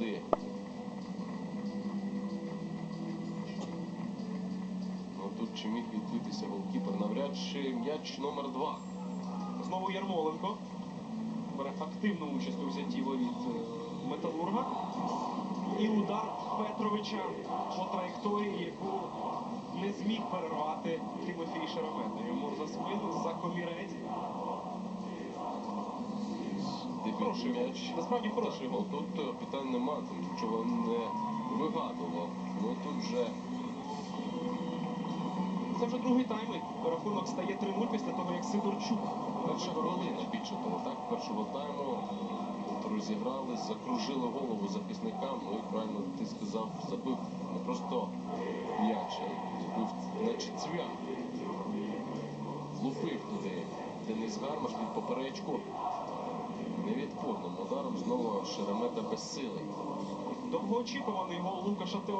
води. Ну Тут чи міг відбитися голкіпер? Навряд чи м'яч номер 2 Знову Ярмоленко. Бере активну участь у взятті від е, Металурга. І удар Петровича по траєкторії, яку не зміг перервати Тимофій Шеремета. Хороший гол. м'яч. Насправді хороший гол. Тут е, питань нема, тому нічого не вигадував. Ну тут вже Це вже другий тайм. Рахунок стає 3-0 після того, як Сидорчук перша хвилина більше того, так, першого тайму розіграли, закружили голову захисникам. Ну і правильно ти сказав, забив не просто м'яч, забив наче цвях. Влупив туди Денис Гармаш під поперечку. Шеремета безсилий. Довгоочікуваний гол Лукаша Тео